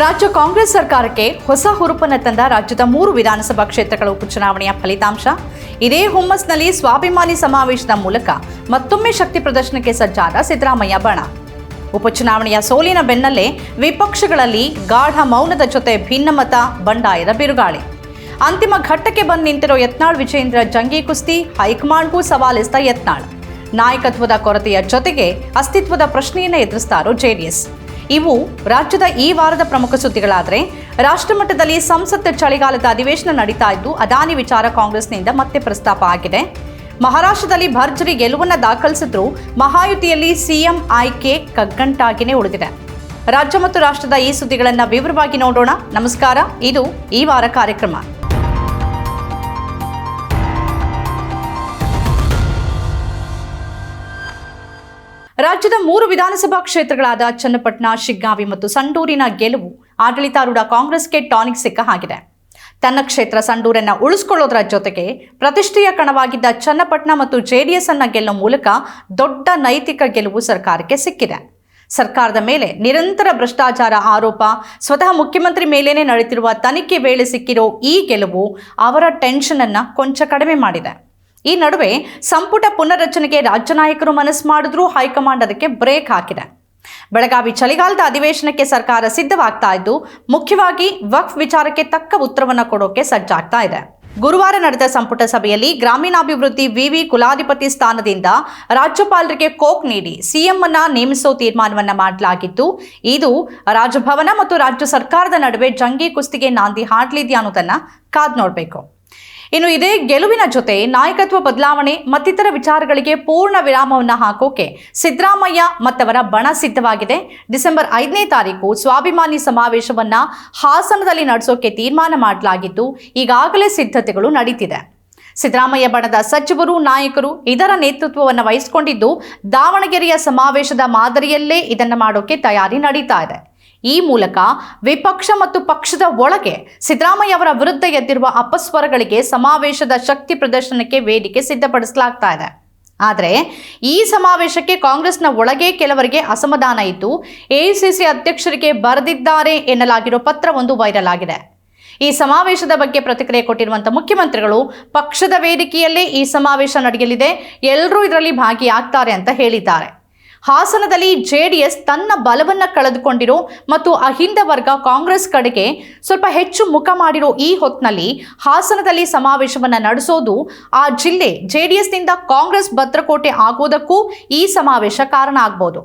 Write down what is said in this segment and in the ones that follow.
ರಾಜ್ಯ ಕಾಂಗ್ರೆಸ್ ಸರ್ಕಾರಕ್ಕೆ ಹೊಸ ಹುರುಪನ್ನು ತಂದ ರಾಜ್ಯದ ಮೂರು ವಿಧಾನಸಭಾ ಕ್ಷೇತ್ರಗಳ ಉಪಚುನಾವಣೆಯ ಫಲಿತಾಂಶ. ಇದೇ ಹುಮ್ಮಸ್ನಲ್ಲಿ ಸ್ವಾಭಿಮಾನಿ ಸಮಾವೇಶದ ಮೂಲಕ ಮತ್ತೊಮ್ಮೆ ಶಕ್ತಿ ಪ್ರದರ್ಶನಕ್ಕೆ ಸಜ್ಜಾದ ಸಿದ್ದರಾಮಯ್ಯ ಬಣ. ಉಪಚುನಾವಣೆಯ ಸೋಲಿನ ಬೆನ್ನಲ್ಲೇ ವಿಪಕ್ಷಗಳಲ್ಲಿ ಗಾಢ ಮೌನದ ಜೊತೆ ಭಿನ್ನಮತ, ಬಂಡಾಯದ ಬಿರುಗಾಳಿ. ಅಂತಿಮ ಘಟ್ಟಕ್ಕೆ ಬಂದು ನಿಂತಿರೋ ಯತ್ನಾಳ್ ವಿಜೇಂದ್ರ ಜಂಗಿ ಕುಸ್ತಿ ಹೈಕಮಾಂಡ್ಗೂ ಸವಾಲಿಸಿದ ಯತ್ನಾಳ್. ನಾಯಕತ್ವದ ಕೊರತೆಯ ಜೊತೆಗೆ ಅಸ್ತಿತ್ವದ ಪ್ರಶ್ನೆಯನ್ನು ಎದುರಿಸ್ತಾರೋ ಜೆಡಿಎಸ್ ಇವು ರಾಜ್ಯದ ಈ ವಾರದ ಪ್ರಮುಖ ಸುದ್ದಿಗಳಾದರೆ, ರಾಷ್ಟ್ರಮಟ್ಟದಲ್ಲಿ ಸಂಸತ್ ಚಳಿಗಾಲದ ಅಧಿವೇಶನ ನಡೀತಾ ಇದ್ದು, ಅದಾನಿ ವಿಚಾರ ಕಾಂಗ್ರೆಸ್ನಿಂದ ಮತ್ತೆ ಪ್ರಸ್ತಾಪ ಆಗಿದೆ. ಮಹಾರಾಷ್ಟ್ರದಲ್ಲಿ ಭರ್ಜರಿ ಗೆಲುವನ್ನು ದಾಖಲಿಸಿದ್ರು, ಮಹಾಯುತಿಯಲ್ಲಿ ಸಿಎಂ ಆಯ್ಕೆ ಕಗ್ಗಂಟಾಗಿನೇ ಉಳಿದಿದೆ. ರಾಜ್ಯ ಮತ್ತು ರಾಷ್ಟ್ರದ ಈ ಸುದ್ದಿಗಳನ್ನು ವಿವರವಾಗಿ ನೋಡೋಣ. ನಮಸ್ಕಾರ, ಇದು ಈ ವಾರ ಕಾರ್ಯಕ್ರಮ. ರಾಜ್ಯದ ಮೂರು ವಿಧಾನಸಭಾ ಕ್ಷೇತ್ರಗಳಾದ ಚನ್ನಪಟ್ಟಣ ಶಿಗ್ಗಾವಿ ಮತ್ತು ಸಂಡೂರಿನ ಗೆಲುವು ಆಡಳಿತಾರೂಢ ಕಾಂಗ್ರೆಸ್ಗೆ ಟಾನಿಕ್ ಸಿಕ್ಕ ಹಾಗಿದೆ ತನ್ನ ಕ್ಷೇತ್ರ ಸಂಡೂರನ್ನ ಉಳಿಸ್ಕೊಳ್ಳೋದರ ಜೊತೆಗೆ ಪ್ರತಿಷ್ಠೆಯ ಕಣವಾಗಿದ್ದ ಚನ್ನಪಟ್ಟಣ ಮತ್ತು ಜೆಡಿಎಸ್ ಅನ್ನ ಗೆಲ್ಲುವ ಮೂಲಕ ದೊಡ್ಡ ನೈತಿಕ ಗೆಲುವು ಸರ್ಕಾರಕ್ಕೆ ಸಿಕ್ಕಿದೆ. ಸರ್ಕಾರದ ಮೇಲೆ ನಿರಂತರ ಭ್ರಷ್ಟಾಚಾರ ಆರೋಪ, ಸ್ವತಃ ಮುಖ್ಯಮಂತ್ರಿ ಮೇಲೇನೆ ನಡೆಯುತ್ತಿರುವ ತನಿಖೆ ವೇಳೆ ಸಿಕ್ಕಿರೋ ಈ ಗೆಲುವು ಅವರ ಟೆನ್ಷನ್ ಅನ್ನ ಕೊಂಚ ಕಡಿಮೆ ಮಾಡಿದೆ. ಈ ನಡುವೆ ಸಂಪುಟ ಪುನರ್ರಚನೆಗೆ ರಾಜ್ಯ ನಾಯಕರು ಮನಸ್ಸು ಮಾಡಿದ್ರೂ, ಹೈಕಮಾಂಡ್ ಅದಕ್ಕೆ ಬ್ರೇಕ್ ಹಾಕಿದೆ. ಬೆಳಗಾವಿ ಚಳಿಗಾಲದ ಅಧಿವೇಶನಕ್ಕೆ ಸರ್ಕಾರ ಸಿದ್ಧವಾಗ್ತಾ ಇದ್ದು, ಮುಖ್ಯವಾಗಿ ವಕ್ಫ್ ವಿಚಾರಕ್ಕೆ ತಕ್ಕ ಉತ್ತರವನ್ನು ಕೊಡೋಕೆ ಸಜ್ಜಾಗ್ತಾ ಇದೆ. ಗುರುವಾರ ನಡೆದ ಸಂಪುಟ ಸಭೆಯಲ್ಲಿ ಗ್ರಾಮೀಣಾಭಿವೃದ್ಧಿ ವಿವಿ ಕುಲಾಧಿಪತಿ ಸ್ಥಾನದಿಂದ ರಾಜ್ಯಪಾಲರಿಗೆ ಕೋಕ್ ನೀಡಿ ಸಿಎಂ ಅನ್ನ ನೇಮಿಸೋ ತೀರ್ಮಾನವನ್ನ ಮಾಡಲಾಗಿತ್ತು ಇದು ರಾಜಭವನ ಮತ್ತು ರಾಜ್ಯ ಸರ್ಕಾರದ ನಡುವೆ ಜಂಗಿ ಕುಸ್ತಿಗೆ ನಾಂದಿ ಹಾಡ್ಲಿದ್ಯಾ ಅನ್ನೋದನ್ನ ಕಾದ್ ನೋಡಬೇಕು. ಇನ್ನು ಇದೇ ಗೆಲುವಿನ ಜೊತೆ ನಾಯಕತ್ವ ಬದಲಾವಣೆ ಮತ್ತಿತರ ವಿಚಾರಗಳಿಗೆ ಪೂರ್ಣ ವಿರಾಮವನ್ನು ಹಾಕೋಕೆ ಸಿದ್ದರಾಮಯ್ಯ ಮತ್ತವರ ಬಣ ಸಿದ್ಧವಾಗಿದೆ. ಡಿಸೆಂಬರ್ ಐದನೇ ತಾರೀಕು ಸ್ವಾಭಿಮಾನಿ ಸಮಾವೇಶವನ್ನ ಹಾಸನದಲ್ಲಿ ನಡೆಸೋಕೆ ತೀರ್ಮಾನ ಮಾಡಲಾಗಿದ್ದು, ಈಗಾಗಲೇ ಸಿದ್ಧತೆಗಳು ನಡೀತಿದೆ. ಸಿದ್ದರಾಮಯ್ಯ ಬಣದ ಸಚಿವರು, ನಾಯಕರು ಇದರ ನೇತೃತ್ವವನ್ನು ವಹಿಸಿಕೊಂಡಿದ್ದು, ದಾವಣಗೆರೆಯ ಸಮಾವೇಶದ ಮಾದರಿಯಲ್ಲೇ ಇದನ್ನು ಮಾಡೋಕೆ ತಯಾರಿ ನಡೀತಾ ಇದೆ. ಈ ಮೂಲಕ ವಿಪಕ್ಷ ಮತ್ತು ಪಕ್ಷದ ಒಳಗೆ ಸಿದ್ದರಾಮಯ್ಯ ಅವರ ವಿರುದ್ಧ ಎದ್ದಿರುವ ಅಪಸ್ವರಗಳಿಗೆ ಸಮಾವೇಶದ ಶಕ್ತಿ ಪ್ರದರ್ಶನಕ್ಕೆ ವೇದಿಕೆ ಸಿದ್ಧಪಡಿಸಲಾಗ್ತಾ ಇದೆ. ಆದರೆ ಈ ಸಮಾವೇಶಕ್ಕೆ ಕಾಂಗ್ರೆಸ್ನ ಒಳಗೆ ಕೆಲವರಿಗೆ ಅಸಮಾಧಾನ ಇದ್ದು ಎಐಸಿಸಿ ಅಧ್ಯಕ್ಷರಿಗೆ ಬರೆದಿದ್ದಾರೆ ಎನ್ನಲಾಗಿರೋ ಪತ್ರವೊಂದು ವೈರಲ್ ಆಗಿದೆ. ಈ ಸಮಾವೇಶದ ಬಗ್ಗೆ ಪ್ರತಿಕ್ರಿಯೆ ಕೊಟ್ಟಿರುವಂತಹ ಮುಖ್ಯಮಂತ್ರಿಗಳು, ಪಕ್ಷದ ವೇದಿಕೆಯಲ್ಲೇ ಈ ಸಮಾವೇಶ ನಡೆಯಲಿದೆ, ಎಲ್ಲರೂ ಇದರಲ್ಲಿ ಭಾಗಿಯಾಗ್ತಾರೆ ಅಂತ ಹೇಳಿದ್ದಾರೆ. ಹಾಸನದಲ್ಲಿ ಜೆಡಿಎಸ್ ತನ್ನ ಬಲವನ್ನು ಕಳೆದುಕೊಂಡಿರೋ ಮತ್ತು ಅಹಿಂದ ವರ್ಗ ಕಾಂಗ್ರೆಸ್ ಕಡೆಗೆ ಸ್ವಲ್ಪ ಹೆಚ್ಚು ಮುಖ ಮಾಡಿರೋ ಈ ಹೊತ್ತಿನಲ್ಲಿ ಹಾಸನದಲ್ಲಿ ಸಮಾವೇಶವನ್ನು ನಡೆಸೋದು ಆ ಜಿಲ್ಲೆ ಜೆಡಿಎಸ್ನಿಂದ ಕಾಂಗ್ರೆಸ್ ಭದ್ರಕೋಟೆ ಆಗೋದಕ್ಕೂ ಈ ಸಮಾವೇಶ ಕಾರಣ ಆಗ್ಬೋದು.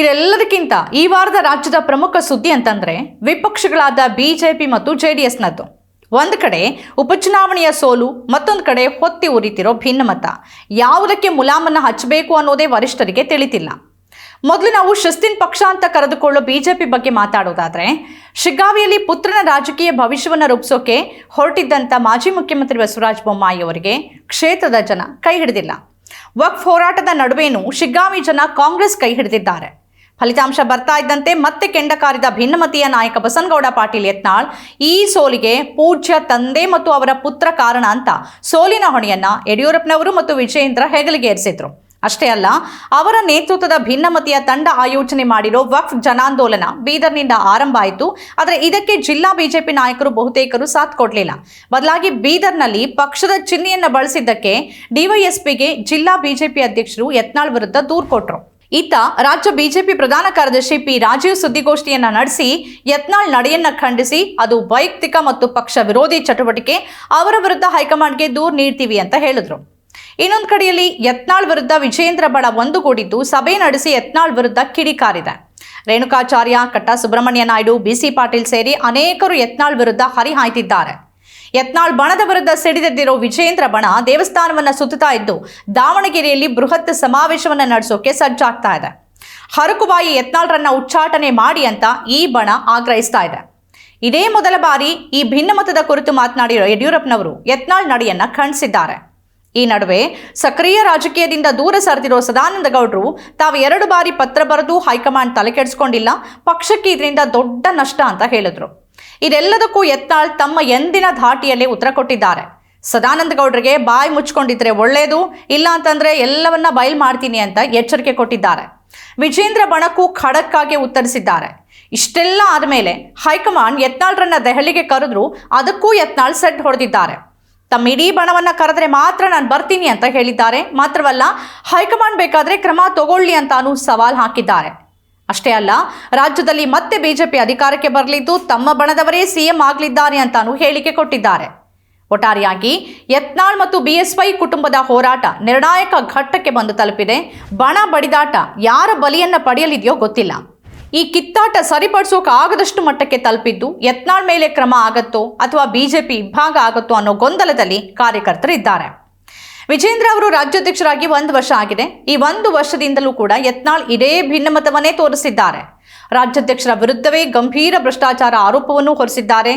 ಇದೆಲ್ಲದಕ್ಕಿಂತ ಈ ವಾರದ ರಾಜ್ಯದ ಪ್ರಮುಖ ಸುದ್ದಿ ಅಂತಂದ್ರೆ ವಿಪಕ್ಷಗಳಾದ ಬಿಜೆಪಿ ಮತ್ತು ಜೆಡಿಎಸ್ನದ್ದು. ಒಂದು ಕಡೆ ಉಪಚುನಾವಣೆಯ ಸೋಲು, ಮತ್ತೊಂದು ಕಡೆ ಹೊತ್ತಿ ಉರಿತಿರೋ ಭಿನ್ನಮತ. ಯಾವುದಕ್ಕೆ ಮುಲಾಮನ್ನು ಹಚ್ಚಬೇಕು ಅನ್ನೋದೇ ವರಿಷ್ಠರಿಗೆ ತಿಳಿತಿಲ್ಲ. ಮೊದಲು ನಾವು ಶಿಸ್ತಿನ ಪಕ್ಷ ಅಂತ ಕರೆದುಕೊಳ್ಳೋ ಬಿಜೆಪಿ ಬಗ್ಗೆ ಮಾತಾಡೋದಾದ್ರೆ, ಶಿಗ್ಗಾವಿಯಲ್ಲಿ ಪುತ್ರನ ರಾಜಕೀಯ ಭವಿಷ್ಯವನ್ನು ರೂಪಿಸೋಕೆ ಹೊರಟಿದ್ದಂಥ ಮಾಜಿ ಮುಖ್ಯಮಂತ್ರಿ ಬಸವರಾಜ ಬೊಮ್ಮಾಯಿ ಅವರಿಗೆ ಕ್ಷೇತ್ರದ ಜನ ಕೈ ಹಿಡಿದಿಲ್ಲ. ವಕ್ಫ್ ಹೋರಾಟದ ನಡುವೆಯೂ ಶಿಗ್ಗಾವಿ ಜನ ಕಾಂಗ್ರೆಸ್ ಕೈ ಹಿಡಿದಿದ್ದಾರೆ. ಫಲಿತಾಂಶ ಬರ್ತಾ ಇದ್ದಂತೆ ಮತ್ತೆ ಕೆಂಡಕಾರಿದ ಭಿನ್ನಮತೀಯ ನಾಯಕ ಬಸನಗೌಡ ಪಾಟೀಲ್ ಯತ್ನಾಳ್, ಈ ಸೋಲಿಗೆ ಪೂಜ್ಯ ತಂದೆ ಮತ್ತು ಅವರ ಪುತ್ರ ಕಾರಣ ಅಂತ ಸೋಲಿನ ಹೊಣೆಯನ್ನ ಯಡಿಯೂರಪ್ಪನವರು ಮತ್ತು ವಿಜಯೇಂದ್ರ ಹೆಗಲಿಗೆ ಏರಿಸಿದ್ರು ಅಷ್ಟೇ ಅಲ್ಲ, ಅವರ ನೇತೃತ್ವದ ಭಿನ್ನಮತಿಯ ತಂಡ ಆಯೋಜನೆ ಮಾಡಿರೋ ವಕ್ಫ್ ಜನಾಂದೋಲನ ಬೀದರ್ನಿಂದ ಆರಂಭ ಆಯಿತು. ಆದರೆ ಇದಕ್ಕೆ ಜಿಲ್ಲಾ ಬಿಜೆಪಿ ನಾಯಕರು ಬಹುತೇಕರು ಸಾಥ್ ಕೊಡಲಿಲ್ಲ. ಬದಲಾಗಿ ಬೀದರ್ನಲ್ಲಿ ಪಕ್ಷದ ಚಿಹ್ನೆಯನ್ನು ಬಳಸಿದ್ದಕ್ಕೆ ಡಿವೈಎಸ್ಪಿಗೆ ಜಿಲ್ಲಾ ಬಿಜೆಪಿ ಅಧ್ಯಕ್ಷರು ಯತ್ನಾಳ್ ವಿರುದ್ಧ ದೂರು ಕೊಟ್ಟರು ಇತ್ತ ರಾಜ್ಯ ಬಿಜೆಪಿ ಪ್ರಧಾನ ಕಾರ್ಯದರ್ಶಿ ಪಿ ರಾಜೀವ್ ಸುದ್ದಿಗೋಷ್ಠಿಯನ್ನ ನಡೆಸಿ ಯತ್ನಾಳ್ ನಡೆಯನ್ನ ಖಂಡಿಸಿ ಅದು ವೈಯಕ್ತಿಕ ಮತ್ತು ಪಕ್ಷ ವಿರೋಧಿ ಚಟುವಟಿಕೆ, ಅವರ ವಿರುದ್ಧ ಹೈಕಮಾಂಡ್ಗೆ ದೂರು ನೀಡ್ತೀವಿ ಅಂತ ಹೇಳಿದ್ರು. ಇನ್ನೊಂದು ಕಡೆಯಲ್ಲಿ ಯತ್ನಾಳ್ ವಿರುದ್ಧ ವಿಜೇಂದ್ರ ಬಡ ಒಂದುಗೂಡಿದ್ದು ಸಭೆ ನಡೆಸಿ ಯತ್ನಾಳ್ ವಿರುದ್ಧ ಕಿಡಿಕಾರಿದೆ. ರೇಣುಕಾಚಾರ್ಯ ಕಟ್ಟಾ ಸುಬ್ರಹ್ಮಣ್ಯ ನಾಯ್ಡು ಬಿಸಿ ಪಾಟೀಲ್ ಸೇರಿ ಅನೇಕರು ಯತ್ನಾಳ್ ವಿರುದ್ಧ ಹರಿಹಾಯ್ತಿದ್ದಾರೆ. ಯತ್ನಾಳ್ ಬಣದ ವಿರುದ್ಧ ಸಿಡಿದೆದ್ದಿರೋ ವಿಜೇಂದ್ರ ಬಣ ದೇವಸ್ಥಾನವನ್ನ ಸುತ್ತುತ್ತಾ ಇದ್ದು ದಾವಣಗೆರೆಯಲ್ಲಿ ಬೃಹತ್ ಸಮಾವೇಶವನ್ನ ನಡೆಸೋಕೆ ಸಜ್ಜಾಗ್ತಾ ಇದೆ. ಹರಕುಬಾಯಿ ಯತ್ನಾಳ್ರನ್ನ ಉಚ್ಚಾಟನೆ ಮಾಡಿ ಅಂತ ಈ ಬಣ ಆಗ್ರಹಿಸ್ತಾ ಇದೆ. ಇದೇ ಮೊದಲ ಬಾರಿ ಈ ಭಿನ್ನಮತದ ಕುರಿತು ಮಾತನಾಡಿರೋ ಯಡಿಯೂರಪ್ಪನವರು ಯತ್ನಾಳ್ ನಡೆಯನ್ನ ಖಂಡಿಸಿದ್ದಾರೆ. ಈ ನಡುವೆ ಸಕ್ರಿಯ ರಾಜಕೀಯದಿಂದ ದೂರ ಸರಿದಿರೋ ಸದಾನಂದ ಗೌಡರು ತಾವು ಎರಡು ಬಾರಿ ಪತ್ರ ಬರೆದು ಹೈಕಮಾಂಡ್ ತಲೆ ಕೆಡಿಸ್ಕೊಂಡಿಲ್ಲ, ಪಕ್ಷಕ್ಕೆ ಇದರಿಂದ ದೊಡ್ಡ ನಷ್ಟ ಅಂತ ಹೇಳಿದ್ರು. ಇದೆಲ್ಲದಕ್ಕೂ ಯತ್ನಾಳ್ ತಮ್ಮ ಎಂದಿನ ಧಾಟಿಯಲ್ಲಿ ಉತ್ತರ ಕೊಟ್ಟಿದ್ದಾರೆ. ಸದಾನಂದ ಗೌಡ್ರಿಗೆ ಬಾಯಿ ಮುಚ್ಕೊಂಡಿದ್ರೆ ಒಳ್ಳೆಯದು ಇಲ್ಲ ಅಂತಂದ್ರೆ ಎಲ್ಲವನ್ನ ಬಯಲ್ ಮಾಡ್ತೀನಿ ಅಂತ ಎಚ್ಚರಿಕೆ ಕೊಟ್ಟಿದ್ದಾರೆ. ವಿಜೇಂದ್ರ ಬಣಕ್ಕೂ ಖಡಕ್ಕಾಗಿ ಉತ್ತರಿಸಿದ್ದಾರೆ. ಇಷ್ಟೆಲ್ಲ ಆದಮೇಲೆ ಹೈಕಮಾಂಡ್ ಯತ್ನಾಳ್ರನ್ನ ದೆಹಲಿಗೆ ಕರೆದ್ರು, ಅದಕ್ಕೂ ಯತ್ನಾಳ್ ಸೆಟ್ ಹೊಡೆದಿದ್ದಾರೆ. ತಮ್ಮ ಇಡೀ ಬಣವನ್ನ ಕರೆದ್ರೆ ಮಾತ್ರ ನಾನು ಬರ್ತೀನಿ ಅಂತ ಹೇಳಿದ್ದಾರೆ. ಮಾತ್ರವಲ್ಲ, ಹೈಕಮಾಂಡ್ ಬೇಕಾದ್ರೆ ಕ್ರಮ ತಗೊಳ್ಳಿ ಅಂತಾನೂ ಸವಾಲ್ ಹಾಕಿದ್ದಾರೆ. ಅಷ್ಟೇ ಅಲ್ಲ, ರಾಜ್ಯದಲ್ಲಿ ಮತ್ತೆ ಬಿಜೆಪಿ ಅಧಿಕಾರಕ್ಕೆ ಬರಲಿದ್ದು ತಮ್ಮ ಬಣದವರೇ ಸಿಎಂ ಆಗಲಿದ್ದಾರೆ ಅಂತಾನೂ ಹೇಳಿಕೆ ಕೊಟ್ಟಿದ್ದಾರೆ. ಒಟ್ಟಾರೆಯಾಗಿ ಯತ್ನಾಳ್ ಮತ್ತು ಬಿಎಸ್ವೈ ಕುಟುಂಬದ ಹೋರಾಟ ನಿರ್ಣಾಯಕ ಘಟ್ಟಕ್ಕೆ ಬಂದು ತಲುಪಿದೆ. ಬಣ ಬಡಿದಾಟ ಯಾರ ಬಲಿಯನ್ನ ಪಡೆಯಲಿದೆಯೋ ಗೊತ್ತಿಲ್ಲ. ಈ ಕಿತ್ತಾಟ ಸರಿಪಡಿಸೋಕೆ ಆಗದಷ್ಟು ಮಟ್ಟಕ್ಕೆ ತಲುಪಿದ್ದು ಯತ್ನಾಳ್ ಮೇಲೆ ಕ್ರಮ ಆಗತ್ತೋ ಅಥವಾ ಬಿಜೆಪಿ ಇಬ್ಬಾಗ ಆಗತ್ತೋ ಅನ್ನೋ ಗೊಂದಲದಲ್ಲಿ ಕಾರ್ಯಕರ್ತರಿದ್ದಾರೆ. ವಿಜೇಂದ್ರ ಅವರು ರಾಜ್ಯಾಧ್ಯಕ್ಷರಾಗಿ ಒಂದು ವರ್ಷ ಆಗಿದೆ. ಈ ಒಂದು ವರ್ಷದಿಂದಲೂ ಕೂಡ ಯತ್ನಾಳ್ ಇದೇ ಭಿನ್ನಮತವನ್ನೇ ತೋರಿಸಿದ್ದಾರೆ. ರಾಜ್ಯಾಧ್ಯಕ್ಷರ ವಿರುದ್ಧವೇ ಗಂಭೀರ ಭ್ರಷ್ಟಾಚಾರ ಆರೋಪವನ್ನು ಹೊರಿಸಿದ್ದಾರೆ.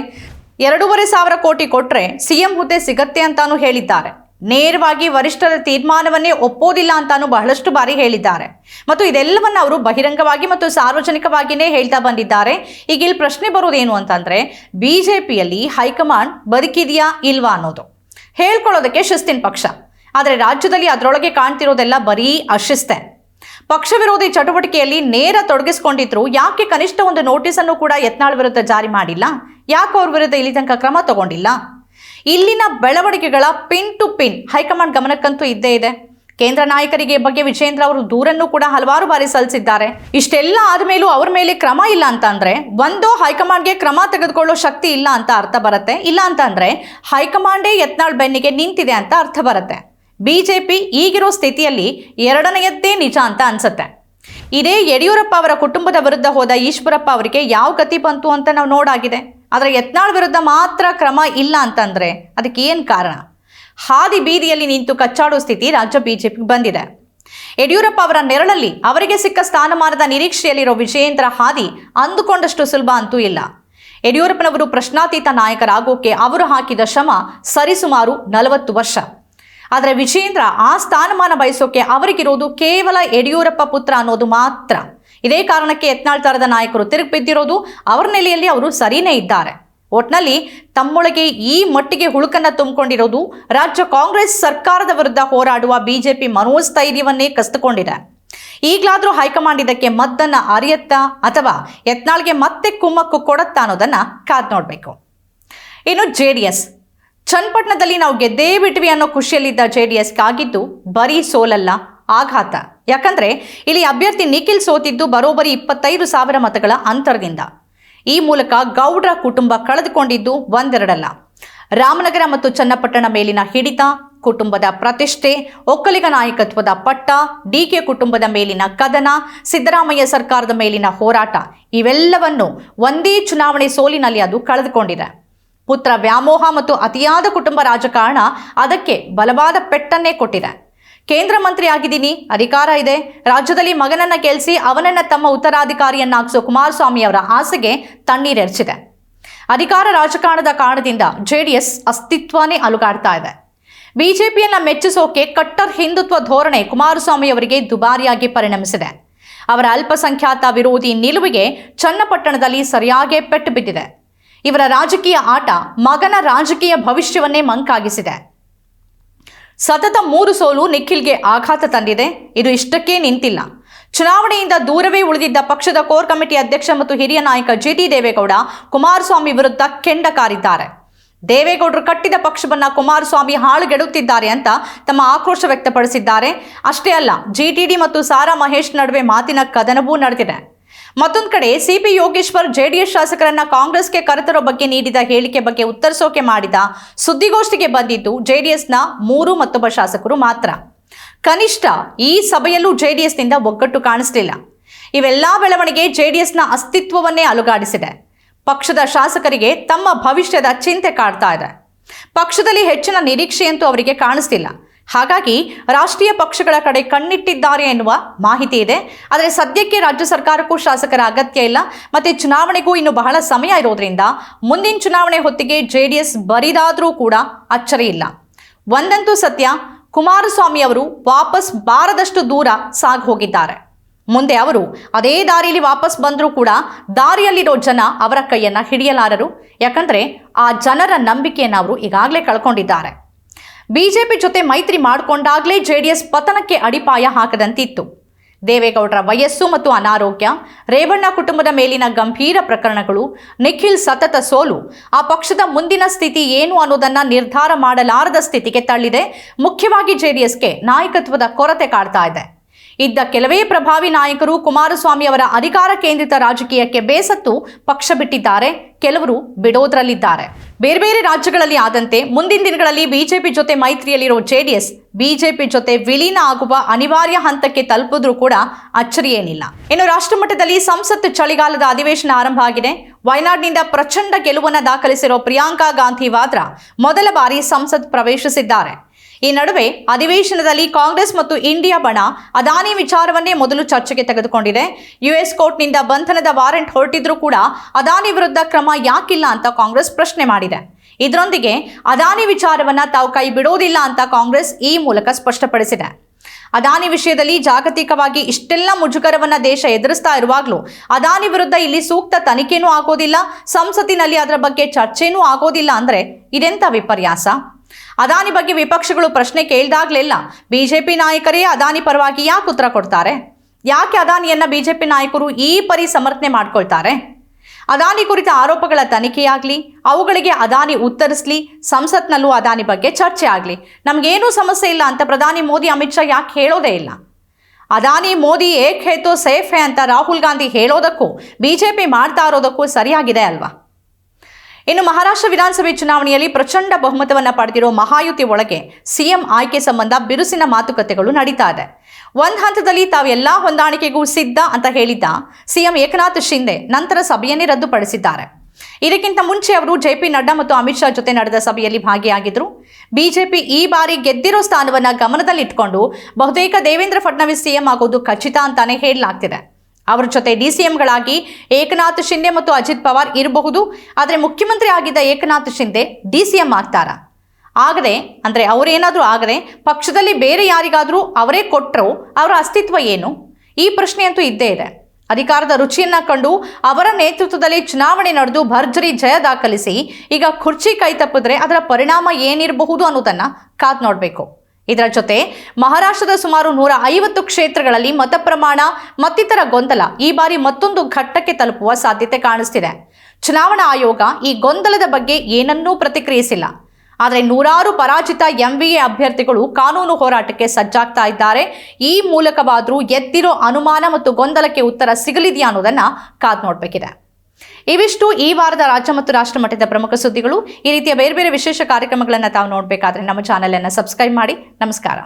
ಎರಡೂವರೆ ಸಾವಿರ ಕೋಟಿ ಕೊಟ್ಟರೆ ಸಿಎಂ ಹುದ್ದೆ ಸಿಗತ್ತೆ ಅಂತಾನೂ ಹೇಳಿದ್ದಾರೆ. ನೇರವಾಗಿ ವರಿಷ್ಠರ ತೀರ್ಮಾನವನ್ನೇ ಒಪ್ಪೋದಿಲ್ಲ ಅಂತಾನು ಬಹಳಷ್ಟು ಬಾರಿ ಹೇಳಿದ್ದಾರೆ. ಮತ್ತು ಇದೆಲ್ಲವನ್ನ ಅವರು ಬಹಿರಂಗವಾಗಿ ಮತ್ತು ಸಾರ್ವಜನಿಕವಾಗಿಯೇ ಹೇಳ್ತಾ ಬಂದಿದ್ದಾರೆ. ಈಗ ಇಲ್ಲಿ ಪ್ರಶ್ನೆ ಬರೋದೇನು ಅಂತಂದ್ರೆ, ಬಿಜೆಪಿಯಲ್ಲಿ ಹೈಕಮಾಂಡ್ ಬದುಕಿದೆಯಾ ಇಲ್ವಾ ಅನ್ನೋದು. ಹೇಳ್ಕೊಳ್ಳೋದಕ್ಕೆ ಶಿಸ್ತಿನ ಪಕ್ಷ. ಆದರೆ ರಾಜ್ಯದಲ್ಲಿ ಅದರೊಳಗೆ ಕಾಣ್ತಿರೋದೆಲ್ಲ ಬರೀ ಅಶಿಸ್ತೆ. ಪಕ್ಷ ವಿರೋಧಿ ಚಟುವಟಿಕೆಯಲ್ಲಿ ನೇರ ತೊಡಗಿಸಿಕೊಂಡಿದ್ರು, ಯಾಕೆ ಕನಿಷ್ಠ ಒಂದು ನೋಟಿಸ್ ಅನ್ನು ಕೂಡ ಯತ್ನಾಳ್ ವಿರುದ್ಧ ಜಾರಿ ಮಾಡಿಲ್ಲ? ಯಾಕೆ ಅವ್ರ ವಿರುದ್ಧ ಇಲ್ಲಿ ತನಕ ಕ್ರಮ ತಗೊಂಡಿಲ್ಲ? ಇಲ್ಲಿನ ಬೆಳವಣಿಗೆಗಳ pin to pin high command ಗಮನಕ್ಕಂತೂ ಇದ್ದೇ ಇದೆ. ಕೇಂದ್ರ ನಾಯಕರಿಗೆ ಬಗ್ಗೆ ವಿಜೇಂದ್ರ ಅವರು ದೂರನ್ನು ಕೂಡ ಹಲವಾರು ಬಾರಿ ಸಲ್ಲಿಸಿದ್ದಾರೆ. ಇಷ್ಟೆಲ್ಲ ಆದಮೇಲೂ ಅವ್ರ ಮೇಲೆ ಕ್ರಮ ಇಲ್ಲ ಅಂತ ಅಂದ್ರೆ, ಒಂದು ಹೈಕಮಾಂಡ್ಗೆ ಕ್ರಮ ತೆಗೆದುಕೊಳ್ಳೋ ಶಕ್ತಿ ಇಲ್ಲ ಅಂತ ಅರ್ಥ ಬರುತ್ತೆ, ಇಲ್ಲ ಅಂತ ಅಂದ್ರೆ ಹೈಕಮಾಂಡೇ ಯತ್ನಾಳ್ ಬೆನ್ನಿಗೆ ನಿಂತಿದೆ ಅಂತ ಅರ್ಥ ಬರುತ್ತೆ. ಬಿಜೆಪಿ ಈಗಿರೋ ಸ್ಥಿತಿಯಲ್ಲಿ ಎರಡನೆಯದ್ದೇ ನಿಜ ಅಂತ ಅನ್ಸುತ್ತೆ. ಇದೇ ಯಡಿಯೂರಪ್ಪ ಅವರ ಕುಟುಂಬದ ವಿರುದ್ಧ ಹೋದ ಈಶ್ವರಪ್ಪ ಅವರಿಗೆ ಯಾವ ಗತಿ ಬಂತು ಅಂತ ನಾವು ನೋಡಾಗಿದೆ. ಆದರೆ ಯತ್ನಾಳ್ ವಿರುದ್ಧ ಮಾತ್ರ ಕ್ರಮ ಇಲ್ಲ ಅಂತಂದ್ರೆ ಅದಕ್ಕೆ ಏನು ಕಾರಣ? ಹಾದಿ ಬೀದಿಯಲ್ಲಿ ನಿಂತು ಕಚ್ಚಾಡೋ ಸ್ಥಿತಿ ರಾಜ್ಯ ಬಿಜೆಪಿಗೆ ಬಂದಿದೆ. ಯಡಿಯೂರಪ್ಪ ಅವರ ನೆರಳಲ್ಲಿ ಅವರಿಗೆ ಸಿಕ್ಕ ಸ್ಥಾನಮಾನದ ನಿರೀಕ್ಷೆಯಲ್ಲಿರೋ ವಿಜಯೇಂದ್ರ ಹಾದಿ ಅಂದುಕೊಂಡಷ್ಟು ಸುಲಭ ಅಂತೂ ಇಲ್ಲ. ಯಡಿಯೂರಪ್ಪನವರು ಪ್ರಶ್ನಾತೀತ ನಾಯಕರಾಗೋಕೆ ಅವರು ಹಾಕಿದ ಶ್ರಮ ಸರಿಸುಮಾರು ನಲವತ್ತು ವರ್ಷ. ಆದರೆ ವಿಜೇಂದ್ರ ಆ ಸ್ಥಾನಮಾನ ಬಯಸೋಕೆ ಅವರಿಗಿರೋದು ಕೇವಲ ಯಡಿಯೂರಪ್ಪ ಪುತ್ರ ಅನ್ನೋದು ಮಾತ್ರ. ಇದೇ ಕಾರಣಕ್ಕೆ ಯತ್ನಾಳ್ ತರದ ನಾಯಕರು ತಿರುಗಿ ಬಿದ್ದಿರೋದು ಅವರ ನೆಲೆಯಲ್ಲಿ ಅವರು ಸರಿನೇ ಇದ್ದಾರೆ. ಒಟ್ನಲ್ಲಿ ತಮ್ಮೊಳಗೆ ಈ ಮಟ್ಟಿಗೆ ಹುಳುಕನ್ನ ತುಂಬಿಕೊಂಡಿರೋದು ರಾಜ್ಯ ಕಾಂಗ್ರೆಸ್ ಸರ್ಕಾರದ ವಿರುದ್ಧ ಹೋರಾಡುವ ಬಿಜೆಪಿ ಮನೋಸ್ಥೈರ್ಯವನ್ನೇ ಕಸಿದುಕೊಂಡಿದೆ ಈಗಲಾದರೂ ಹೈಕಮಾಂಡ್ ಇದಕ್ಕೆ ಮದ್ದನ್ನ ಅರಿಯತ್ತಾ ಅಥವಾ ಯತ್ನಾಳ್ಗೆ ಮತ್ತೆ ಕುಮ್ಮಕ್ಕು ಕೊಡತ್ತಾ ಅನ್ನೋದನ್ನು ಕಾದ್ ನೋಡಬೇಕು. ಇನ್ನು ಜೆ ಡಿ ಎಸ್. ಚನ್ನಪಟ್ಟಣದಲ್ಲಿ ನಾವು ಗೆದ್ದೇ ಬಿಟ್ವಿ ಅನ್ನೋ ಖುಷಿಯಲ್ಲಿದ್ದ ಜೆ ಡಿ ಎಸ್ಗಾಗಿದ್ದು ಬರೀ ಸೋಲಲ್ಲ, ಆಘಾತ. ಯಾಕಂದ್ರೆ ಇಲ್ಲಿ ಅಭ್ಯರ್ಥಿ ನಿಖಿಲ್ ಸೋತಿದ್ದು ಬರೋಬ್ಬರಿ ಇಪ್ಪತ್ತೈದು ಸಾವಿರ ಮತಗಳ ಅಂತರದಿಂದ. ಈ ಮೂಲಕ ಗೌಡ್ರ ಕುಟುಂಬ ಕಳೆದುಕೊಂಡಿದ್ದು ಒಂದೆರಡಲ್ಲ. ರಾಮನಗರ ಮತ್ತು ಚನ್ನಪಟ್ಟಣ ಮೇಲಿನ ಹಿಡಿತ, ಕುಟುಂಬದ ಪ್ರತಿಷ್ಠೆ, ಒಕ್ಕಲಿಗ ನಾಯಕತ್ವದ ಪಟ್ಟ, ಡಿಕೆ ಕುಟುಂಬದ ಮೇಲಿನ ಕದನ, ಸಿದ್ದರಾಮಯ್ಯ ಸರ್ಕಾರದ ಮೇಲಿನ ಹೋರಾಟ, ಇವೆಲ್ಲವನ್ನು ಒಂದೇ ಚುನಾವಣೆ ಸೋಲಿನಲ್ಲಿ ಅದು ಕಳೆದುಕೊಂಡಿದೆ. ಪುತ್ರ ವ್ಯಾಮೋಹ ಮತ್ತು ಅತಿಯಾದ ಕುಟುಂಬ ರಾಜಕಾರಣ ಅದಕ್ಕೆ ಬಲವಾದ ಪೆಟ್ಟನ್ನೇ ಕೊಟ್ಟಿದೆ. ಕೇಂದ್ರ ಮಂತ್ರಿ ಆಗಿದ್ದೀನಿ, ಅಧಿಕಾರ ಇದೆ. ರಾಜ್ಯದಲ್ಲಿ ಮಗನನ್ನ ಗೆಲ್ಲಿಸಿ ಅವನನ್ನ ತಮ್ಮ ಉತ್ತರಾಧಿಕಾರಿಯನ್ನಾಗಿಸೋ ಕುಮಾರಸ್ವಾಮಿ ಅವರ ಆಸೆಗೆ ತಣ್ಣೀರೆರಚಿದೆ. ಅಧಿಕಾರ ರಾಜಕಾರಣದ ಕಾರಣದಿಂದ ಜೆಡಿಎಸ್ ಅಸ್ತಿತ್ವನೇ ಅಲುಗಾಡ್ತಾ ಇದೆ. ಬಿಜೆಪಿಯನ್ನ ಮೆಚ್ಚಿಸೋಕೆ ಕಟ್ಟರ್ ಹಿಂದುತ್ವ ಧೋರಣೆ ಕುಮಾರಸ್ವಾಮಿ ಅವರಿಗೆ ದುಬಾರಿಯಾಗಿ ಪರಿಣಮಿಸಿದೆ. ಅವರ ಅಲ್ಪಸಂಖ್ಯಾತ ವಿರೋಧಿ ನಿಲುವಿಗೆ ಚನ್ನಪಟ್ಟಣದಲ್ಲಿ ಸರಿಯಾಗೇ ಪೆಟ್ಟು ಬಿದ್ದಿದೆ. ಇವರ ರಾಜಕೀಯ ಆಟ ಮಗನ ರಾಜಕೀಯ ಭವಿಷ್ಯವನ್ನೇ ಮಂಕಾಗಿಸಿದೆ. ಸತತ ಮೂರು ಸೋಲು ನಿಖಿಲ್ಗೆ ಆಘಾತ ತಂದಿದೆ. ಇದು ಇಷ್ಟಕ್ಕೇ ನಿಂತಿಲ್ಲ. ಚುನಾವಣೆಯಿಂದ ದೂರವೇ ಉಳಿದಿದ್ದ ಪಕ್ಷದ ಕೋರ್ ಕಮಿಟಿ ಅಧ್ಯಕ್ಷ ಮತ್ತು ಹಿರಿಯ ನಾಯಕ ಜಿ ಟಿ ದೇವೇಗೌಡ ಕುಮಾರಸ್ವಾಮಿ ವಿರುದ್ಧ ಕೆಂಡ ಕಾರಿದ್ದಾರೆ ದೇವೇಗೌಡರು ಕಟ್ಟಿದ ಪಕ್ಷವನ್ನ ಕುಮಾರಸ್ವಾಮಿ ಹಾಳುಗೆಡುತ್ತಿದ್ದಾರೆ ಅಂತ ತಮ್ಮ ಆಕ್ರೋಶ ವ್ಯಕ್ತಪಡಿಸಿದ್ದಾರೆ. ಅಷ್ಟೇ ಅಲ್ಲ ಜಿಟಿಡಿ ಮತ್ತು ಸಾರಾ ಮಹೇಶ್ ನಡುವೆ ಮಾತಿನ ಕದನವೂ ನಡೆದಿದೆ. ಮತ್ತೊಂದು ಕಡೆ ಸಿಪಿ ಯೋಗೇಶ್ವರ್ ಜೆಡಿಎಸ್ ಶಾಸಕರನ್ನ ಕಾಂಗ್ರೆಸ್ಗೆ ಕರೆತರೋ ಬಗ್ಗೆ ನೀಡಿದ ಹೇಳಿಕೆ ಬಗ್ಗೆ ಉತ್ತರಿಸೋಕೆ ಮಾಡಿದ ಸುದ್ದಿಗೋಷ್ಠಿಗೆ ಬಂದಿದ್ದು ಜೆಡಿಎಸ್ನ ಮೂರು ಮತ್ತೊಬ್ಬ ಶಾಸಕರು ಮಾತ್ರ. ಕನಿಷ್ಠ ಈ ಸಭೆಯಲ್ಲೂ ಜೆಡಿಎಸ್ನಿಂದ ಒಗ್ಗಟ್ಟು ಕಾಣಿಸಲಿಲ್ಲ. ಇವೆಲ್ಲ ಬೆಳವಣಿಗೆ ಜೆಡಿಎಸ್ನ ಅಸ್ತಿತ್ವವನ್ನೇ ಅಲುಗಾಡಿಸಿದೆ. ಪಕ್ಷದ ಶಾಸಕರಿಗೆ ತಮ್ಮ ಭವಿಷ್ಯದ ಚಿಂತೆ ಕಾಡ್ತಾ ಇದೆ. ಪಕ್ಷದಲ್ಲಿ ಹೆಚ್ಚಿನ ನಿರೀಕ್ಷೆಯಂತೂ ಅವರಿಗೆ ಕಾಣಿಸ್ತಿಲ್ಲ ಹಾಗಾಗಿ ರಾಷ್ಟ್ರೀಯ ಪಕ್ಷಗಳ ಕಡೆ ಕಣ್ಣಿಟ್ಟಿದ್ದಾರೆ ಎನ್ನುವ ಮಾಹಿತಿ ಇದೆ. ಆದರೆ ಸದ್ಯಕ್ಕೆ ರಾಜ್ಯ ಸರ್ಕಾರಕ್ಕೂ ಶಾಸಕರ ಅಗತ್ಯ ಇಲ್ಲ. ಮತ್ತೆ ಚುನಾವಣೆಗೂ ಇನ್ನು ಬಹಳ ಸಮಯ ಇರೋದ್ರಿಂದ ಮುಂದಿನ ಚುನಾವಣೆ ಹೊತ್ತಿಗೆ ಜೆ ಡಿ ಎಸ್ ಬರಿದಾದರೂ ಕೂಡ ಅಚ್ಚರಿ ಇಲ್ಲ. ಒಂದಂತೂ ಸತ್ಯ, ಕುಮಾರಸ್ವಾಮಿ ಅವರು ವಾಪಸ್ ಬಾರದಷ್ಟು ದೂರ ಸಾಗಿ ಹೋಗಿದ್ದಾರೆ. ಮುಂದೆ ಅವರು ಅದೇ ದಾರಿಯಲ್ಲಿ ವಾಪಸ್ ಬಂದರೂ ಕೂಡ ದಾರಿಯಲ್ಲಿರೋ ಜನ ಅವರ ಕೈಯನ್ನ ಹಿಡಿಯಲಾರರು. ಯಾಕಂದ್ರೆ ಆ ಜನರ ನಂಬಿಕೆಯನ್ನು ಅವರು ಈಗಾಗಲೇ ಕಳ್ಕೊಂಡಿದ್ದಾರೆ. ಬಿಜೆಪಿ ಜೊತೆ ಮೈತ್ರಿ ಮಾಡಿಕೊಂಡಾಗಲೇ ಜೆಡಿಎಸ್ ಪತನಕ್ಕೆ ಅಡಿಪಾಯ ಹಾಕದಂತಿತ್ತು. ದೇವೇಗೌಡರ ವಯಸ್ಸು ಮತ್ತು ಅನಾರೋಗ್ಯ, ರೇವಣ್ಣ ಕುಟುಂಬದ ಮೇಲಿನ ಗಂಭೀರ ಪ್ರಕರಣಗಳು, ನಿಖಿಲ್ ಸತತ ಸೋಲು, ಆ ಪಕ್ಷದ ಮುಂದಿನ ಸ್ಥಿತಿ ಏನು ಅನ್ನೋದನ್ನು ನಿರ್ಧಾರ ಮಾಡಲಾರದ ಸ್ಥಿತಿಗೆ ತಳ್ಳಿದೆ. ಮುಖ್ಯವಾಗಿ ಜೆಡಿಎಸ್ಗೆ ನಾಯಕತ್ವದ ಕೊರತೆ ಕಾಡ್ತಾ ಇದೆ. ಇದ್ದ ಕೆಲವೇ ಪ್ರಭಾವಿ ನಾಯಕರು ಕುಮಾರಸ್ವಾಮಿ ಅವರ ಅಧಿಕಾರ ಕೇಂದ್ರಿತ ರಾಜಕೀಯಕ್ಕೆ ಬೇಸತ್ತು ಪಕ್ಷ ಬಿಟ್ಟಿದ್ದಾರೆ. ಕೆಲವರು ಬಿಡೋದ್ರಲ್ಲಿದ್ದಾರೆ. ಬೇರೆ ಬೇರೆ ರಾಜ್ಯಗಳಲ್ಲಿ ಆದಂತೆ ಮುಂದಿನ ದಿನಗಳಲ್ಲಿ ಬಿಜೆಪಿ ಜೊತೆ ಮೈತ್ರಿಯಲ್ಲಿರೋ ಜೆಡಿಎಸ್, ಬಿಜೆಪಿ ಜೊತೆ ವಿಲೀನ ಆಗುವ ಅನಿವಾರ್ಯ ಹಂತಕ್ಕೆ ತಲುಪಿದ್ರೂ ಕೂಡ ಅಚ್ಚರಿಯೇನಿಲ್ಲ ಇನ್ನು ರಾಷ್ಟ್ರಮಟ್ಟದಲ್ಲಿ ಸಂಸತ್ ಚಳಿಗಾಲದ ಅಧಿವೇಶನ ಆರಂಭ ಆಗಿದೆ. ವಯನಾಡ್ನಿಂದ ಪ್ರಚಂಡ ಗೆಲುವನ್ನು ದಾಖಲಿಸಿರೋ ಪ್ರಿಯಾಂಕಾ ಗಾಂಧಿ ವಾದ್ರಾ ಮೊದಲ ಬಾರಿ ಸಂಸತ್ ಪ್ರವೇಶಿಸಿದ್ದಾರೆ. ಈ ನಡುವೆ ಅಧಿವೇಶನದಲ್ಲಿ ಕಾಂಗ್ರೆಸ್ ಮತ್ತು ಇಂಡಿಯಾ ಬಣ ಅದಾನಿ ವಿಚಾರವನ್ನೇ ಮೊದಲು ಚರ್ಚೆಗೆ ತೆಗೆದುಕೊಂಡಿದೆ. ಯುಎಸ್ ಕೋರ್ಟ್ನಿಂದ ಬಂಧನದ ವಾರೆಂಟ್ ಹೊರಟಿದ್ರೂ ಕೂಡ ಅದಾನಿ ವಿರುದ್ಧ ಕ್ರಮ ಯಾಕಿಲ್ಲ ಅಂತ ಕಾಂಗ್ರೆಸ್ ಪ್ರಶ್ನೆ ಮಾಡಿದೆ. ಇದರೊಂದಿಗೆ ಅದಾನಿ ವಿಚಾರವನ್ನ ತಾವು ಕೈ ಬಿಡೋದಿಲ್ಲ ಅಂತ ಕಾಂಗ್ರೆಸ್ ಈ ಮೂಲಕ ಸ್ಪಷ್ಟಪಡಿಸಿದೆ. ಅದಾನಿ ವಿಷಯದಲ್ಲಿ ಜಾಗತಿಕವಾಗಿ ಇಷ್ಟೆಲ್ಲ ಮುಜುಗರವನ್ನ ದೇಶ ಎದುರಿಸ್ತಾ ಇರುವಾಗಲೂ ಅದಾನಿ ವಿರುದ್ಧ ಇಲ್ಲಿ ಸೂಕ್ತ ತನಿಖೆನೂ ಆಗೋದಿಲ್ಲ, ಸಂಸತ್ತಿನಲ್ಲಿ ಅದರ ಬಗ್ಗೆ ಚರ್ಚೆನೂ ಆಗೋದಿಲ್ಲ ಅಂದ್ರೆ ಇದೆಂತ ವಿಪರ್ಯಾಸ? ಅದಾನಿ ಬಗ್ಗೆ ವಿಪಕ್ಷಗಳು ಪ್ರಶ್ನೆ ಕೇಳಿದಾಗಲೆಲ್ಲ ಬಿಜೆಪಿ ನಾಯಕರೇ ಅದಾನಿ ಪರವಾಗಿ ಯಾಕೆ ಉತ್ತರ ಕೊಡ್ತಾರೆ? ಯಾಕೆ ಅದಾನಿಯನ್ನ ಬಿಜೆಪಿ ನಾಯಕರು ಈ ಪರಿ ಸಮರ್ಥನೆ ಮಾಡ್ಕೊಳ್ತಾರೆ? ಅದಾನಿ ಕುರಿತ ಆರೋಪಗಳ ತನಿಖೆಯಾಗಲಿ, ಅವುಗಳಿಗೆ ಅದಾನಿ ಉತ್ತರಿಸಲಿ, ಸಂಸತ್ನಲ್ಲೂ ಅದಾನಿ ಬಗ್ಗೆ ಚರ್ಚೆ ಆಗಲಿ. ನಮಗೇನೂ ಸಮಸ್ಯೆ ಇಲ್ಲ ಅಂತ ಪ್ರಧಾನಿ ಮೋದಿ, ಅಮಿತ್ ಶಾ ಯಾಕೆ ಹೇಳೋದೇ ಇಲ್ಲ? ಅದಾನಿ ಮೋದಿ ಏಕ್ ಹೇತೋ ಸೇಫ್ ಹೇ ಅಂತ ರಾಹುಲ್ ಗಾಂಧಿ ಹೇಳೋದಕ್ಕೂ, ಬಿಜೆಪಿ ಮಾಡ್ತಾ ಇರೋದಕ್ಕೂ ಸರಿಯಾಗಿದೆ ಅಲ್ವಾ? ಇನ್ನು ಮಹಾರಾಷ್ಟ್ರ ವಿಧಾನಸಭೆ ಚುನಾವಣೆಯಲ್ಲಿ ಪ್ರಚಂಡ ಬಹುಮತವನ್ನು ಪಡೆದಿರೋ ಮಹಾಯುತಿ ಒಳಗೆ ಸಿಎಂ ಆಯ್ಕೆ ಸಂಬಂಧ ಬಿರುಸಿನ ಮಾತುಕತೆಗಳು ನಡೀತಾ ಇದೆ. ಒಂದು ಹಂತದಲ್ಲಿ ತಾವೆಲ್ಲಾ ಹೊಂದಾಣಿಕೆಗೂ ಸಿದ್ಧ ಅಂತ ಹೇಳಿದ್ದ ಸಿಎಂ ಏಕನಾಥ್ ಶಿಂದೆ ನಂತರ ಸಭೆಯನ್ನೇ ರದ್ದುಪಡಿಸಿದ್ದಾರೆ. ಇದಕ್ಕಿಂತ ಮುಂಚೆ ಅವರು ಜೆ ಪಿ ನಡ್ಡಾ ಮತ್ತು ಅಮಿತ್ ಶಾ ಜೊತೆ ನಡೆದ ಸಭೆಯಲ್ಲಿ ಭಾಗಿಯಾಗಿದ್ದರು ಬಿಜೆಪಿ ಈ ಬಾರಿ ಗೆದ್ದಿರೋ ಸ್ಥಾನವನ್ನ ಗಮನದಲ್ಲಿಟ್ಟುಕೊಂಡು ಬಹುತೇಕ ದೇವೇಂದ್ರ ಫಡ್ನವೀಸ್ ಸಿಎಂ ಆಗೋದು ಖಚಿತ ಅಂತಾನೆ ಹೇಳಲಾಗ್ತಿದೆ. ಅವರ ಜೊತೆ ಡಿಸಿಎಂಗಳಾಗಿ ಏಕನಾಥ್ ಶಿಂದೆ ಮತ್ತು ಅಜಿತ್ ಪವಾರ್ ಇರಬಹುದು. ಆದರೆ ಮುಖ್ಯಮಂತ್ರಿ ಆಗಿದ್ದ ಏಕನಾಥ್ ಶಿಂದೆ ಡಿಸಿಎಂ ಆಗ್ತಾರಾ? ಆಗದೆ, ಅಂದರೆ ಅವರೇನಾದರೂ ಆಗದೆ ಪಕ್ಷದಲ್ಲಿ ಬೇರೆ ಯಾರಿಗಾದರೂ ಅವರೇ ಕೊಟ್ಟರು ಅವರ ಅಸ್ತಿತ್ವ ಏನು? ಈ ಪ್ರಶ್ನೆಯಂತೂ ಇದ್ದೇ ಇದೆ. ಅಧಿಕಾರದ ರುಚಿಯನ್ನ ಕಂಡು ಅವರ ನೇತೃತ್ವದಲ್ಲಿ ಚುನಾವಣೆ ನಡೆದು ಭರ್ಜರಿ ಜಯ ದಾಖಲಿಸಿ ಈಗ ಕುರ್ಚಿ ಕೈ ತಪ್ಪಿದ್ರೆ ಅದರ ಪರಿಣಾಮ ಏನಿರಬಹುದು ಅನ್ನೋದನ್ನು ಕಾದು ನೋಡಬೇಕು. ಇದರ ಜೊತೆ ಮಹಾರಾಷ್ಟ್ರದ ಸುಮಾರು ನೂರ ಐವತ್ತು ಕ್ಷೇತ್ರಗಳಲ್ಲಿ ಮತ ಪ್ರಮಾಣ, ಮತ್ತಿತರ ಗೊಂದಲ ಈ ಬಾರಿ ಮತ್ತೊಂದು ಘಟ್ಟಕ್ಕೆ ತಲುಪುವ ಸಾಧ್ಯತೆ ಕಾಣಿಸ್ತಿದೆ. ಚುನಾವಣಾ ಆಯೋಗ ಈ ಗೊಂದಲದ ಬಗ್ಗೆ ಏನನ್ನೂ ಪ್ರತಿಕ್ರಿಯಿಸಿಲ್ಲ. ಆದರೆ ನೂರಾರು ಪರಾಜಿತ ಎಂವಿಎ ಅಭ್ಯರ್ಥಿಗಳು ಕಾನೂನು ಹೋರಾಟಕ್ಕೆ ಸಜ್ಜಾಗ್ತಾ ಇದ್ದಾರೆ. ಈ ಮೂಲಕವಾದರೂ ಎದ್ದಿರೋ ಅನುಮಾನ ಮತ್ತು ಗೊಂದಲಕ್ಕೆ ಉತ್ತರ ಸಿಗಲಿದೆಯಾ ಅನ್ನೋದನ್ನು ಕಾದು ನೋಡಬೇಕಿದೆ. ಇವಿಷ್ಟು ಈ ವಾರದ ರಾಜ್ಯ ಮತ್ತು ರಾಷ್ಟ್ರ ಮಟ್ಟದ ಪ್ರಮುಖ ಸುದ್ದಿಗಳು. ಈ ರೀತಿಯ ಬೇರೆ ಬೇರೆ ವಿಶೇಷ ಕಾರ್ಯಕ್ರಮಗಳನ್ನು ತಾವು ನೋಡಬೇಕಾದ್ರೆ ನಮ್ಮ ಚಾನೆಲ್ ಅನ್ನು ಸಬ್ಸ್ಕ್ರೈಬ್ ಮಾಡಿ. ನಮಸ್ಕಾರ.